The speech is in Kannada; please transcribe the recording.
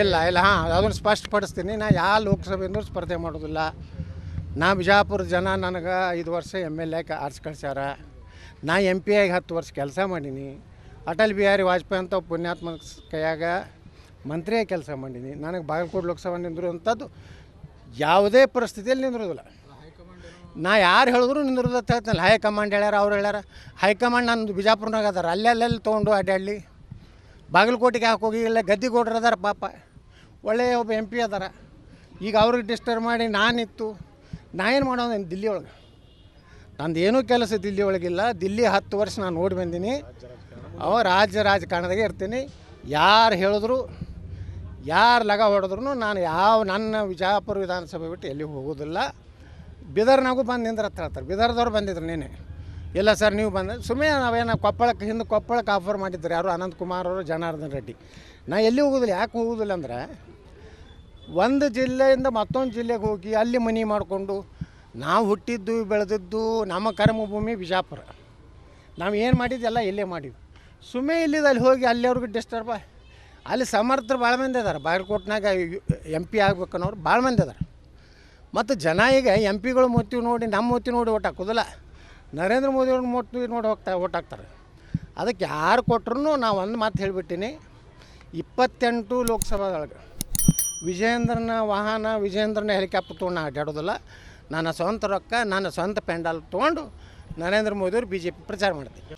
ಇಲ್ಲ ಇಲ್ಲ, ಹಾಂ, ಅದನ್ನು ಸ್ಪಷ್ಟಪಡಿಸ್ತೀನಿ. ನಾ ಯಾವ ಲೋಕಸಭೆಯಿಂದ ಸ್ಪರ್ಧೆ ಮಾಡೋದಿಲ್ಲ. ನಾ ಬಿಜಾಪುರ ಜನ ನನಗೆ ಐದು ವರ್ಷ ಎಂ ಎಲ್ ಎ ಆರ್ಸ್ ಕಳ್ಸ್ಯಾರ. ನಾ ಎಂ ಪಿ ಆಗಿ ಹತ್ತು ವರ್ಷ ಕೆಲಸ ಮಾಡೀನಿ. ಅಟಲ್ ಬಿಹಾರಿ ವಾಜಪೇಯಿ ಅಂತ ಪುಣ್ಯಾತ್ಮ ಕೈಯಾಗ ಮಂತ್ರಿಯಾಗಿ ಕೆಲಸ ಮಾಡೀನಿ. ನನಗೆ ಬಾಗಲಕೋಟೆ ಲೋಕಸಭೆ ನಿಂದಿರುವಂಥದ್ದು ಯಾವುದೇ ಪರಿಸ್ಥಿತಿಯಲ್ಲಿ ನಿಂದಿರೋದಿಲ್ಲ ನಾ ಯಾರು ಹೇಳಿದ್ರು ನಿಂದಿರೋದು ಹೇಳ್ತಾನಲ್ಲ ಹೈಕಮಾಂಡ್ ಹೇಳ್ಯಾರ, ಅವ್ರು ಹೇಳ್ಯಾರ. ಹೈಕಮಾಂಡ್ ನಂದು ಬಿಜಾಪುರ್ನಾಗ ಅದಾರ. ಅಲ್ಲೆಲ್ಲೆಲ್ಲಿ ತೊಗೊಂಡು ಅಡ್ಡಾಡಲಿ ಬಾಗಲಕೋಟೆಗೆ ಯಾಕೆ ಹೋಗಿ? ಇಲ್ಲ ಗದ್ದಿಗೌಡ್ರು ಅದಾರ ಪಾಪ. ಒಳ್ಳೆಯ ಒಬ್ಬ ಎಂ ಪಿ ಅದಾರ. ಈಗ ಅವ್ರಿಗೆ ಡಿಸ್ಟರ್ಬ್ ಮಾಡಿ ನಾನಿತ್ತು. ನಾ ಏನು ಮಾಡೋದು? ದಿಲ್ಲಿ ಒಳಗೆ. ನಂದು ಏನೂ ಕೆಲಸ ದಿಲ್ಲಿ ಒಳಗಿಲ್ಲ. ದಿಲ್ಲಿ ಹತ್ತು ವರ್ಷ ನಾನು ನೋಡಿ ಬಂದೀನಿ. ಅವ ರಾಜ್ಯ ರಾಜಕಾರಣದಾಗೆ ಇರ್ತೀನಿ. ಯಾರು ಹೇಳಿದ್ರು, ಯಾರು ಲಗ ಹೊಡೆದ್ರು ನಾನು ಯಾವ ನನ್ನ ವಿಜಯಪುರ ವಿಧಾನಸಭೆ ಬಿಟ್ಟು ಎಲ್ಲಿ ಹೋಗೋದಿಲ್ಲ. ಬಿದರ್ನಾಗೂ ಬಂದು ನಿಂದ್ರ ಹೇಳ್ತಾರೆ ಬಿದರ್ದವ್ರು ಬಂದಿದ್ರು ನೀನೆ ಇಲ್ಲ ಸರ್, ನೀವು ಬಂದ ಸುಮ್ಮನೆ ನಾವೇನು ಕೊಪ್ಪಳಕ್ಕೆ ಹಿಂದೆ ಕೊಪ್ಪಳಕ್ಕೆ ಆಫರ್ ಮಾಡಿದ್ರು ಯಾರು? ಅನಂತ್ ಕುಮಾರ್ ಅವರು, ಜನಾರ್ದನ್ ರೆಡ್ಡಿ. ನಾ ಎಲ್ಲಿ ಹೋಗೋದಿಲ್ಲ, ಯಾಕೆ ಹೋಗೋದಿಲ್ಲ ಅಂದ್ರೆ, ಒಂದು ಜಿಲ್ಲೆಯಿಂದ ಮತ್ತೊಂದು ಜಿಲ್ಲೆಗೆ ಹೋಗಿ ಅಲ್ಲಿ ಮನೆ ಮಾಡಿಕೊಂಡು ನಾವು ಹುಟ್ಟಿದ್ದು, ಬೆಳೆದಿದ್ದು ನಮ್ಮ ಕರ್ಮಭೂಮಿ ಬಿಜಾಪುರ. ನಾವು ಏನು ಮಾಡಿದ್ದೆಲ್ಲ ಇಲ್ಲೇ ಮಾಡಿದ್ವಿ. ಸುಮ್ಮನೆ ಇಲ್ಲಿದ ಅಲ್ಲಿ ಹೋಗಿ ಅಲ್ಲಿಯವ್ರಿಗೆ ಡಿಸ್ಟರ್ಬ ಅಲ್ಲಿ ಸಮರ್ಥರು ಭಾಳ ಮಂದಿ ಇದಾರೆ. ಬಾಗಲಕೋಟ್ನಾಗ ಎಂ ಪಿ ಆಗ್ಬೇಕನ್ನೋರು ಭಾಳ ಮಂದಿ ಅದಾರೆ ಮತ್ತು ಜನ ಈಗ ಎಂ ಪಿಗಳು ಮೊತ್ತಿ ನೋಡಿ ನಮ್ಮ ಮೊತ್ತಿ ನೋಡಿ ಒಟ್ಟು ಹಾಕೋದಿಲ್ಲ. ನರೇಂದ್ರ ಮೋದಿ ಅವ್ರ ಮೊತ್ತಿ ನೋಡಿ ಹೋಗ್ತಾ ಓಟ್ ಹಾಕ್ತಾರೆ. ಅದಕ್ಕೆ ಯಾರು ಕೊಟ್ಟರು ನಾವು ಒಂದು ಮಾತು ಹೇಳಿಬಿಟ್ಟಿನಿ. ಇಪ್ಪತ್ತೆಂಟು ಲೋಕಸಭಾದೊಳಗೆ ವಿಜೇಂದ್ರನ ವಾಹನ ವಿಜೇಂದ್ರನ ಹೆಲಿಕಾಪ್ಟರ್ ತೊಗೊಂಡು ಅಡ್ಡಾಡೋದಿಲ್ಲ ನನ್ನ ಸ್ವಂತ ರೊಕ್ಕ, ನನ್ನ ಸ್ವಂತ ಪೆಂಡಲ್ ತೊಗೊಂಡು ನರೇಂದ್ರ ಮೋದಿಯವರು ಬಿ ಜೆ ಪಿ ಪ್ರಚಾರ ಮಾಡ್ತೀವಿ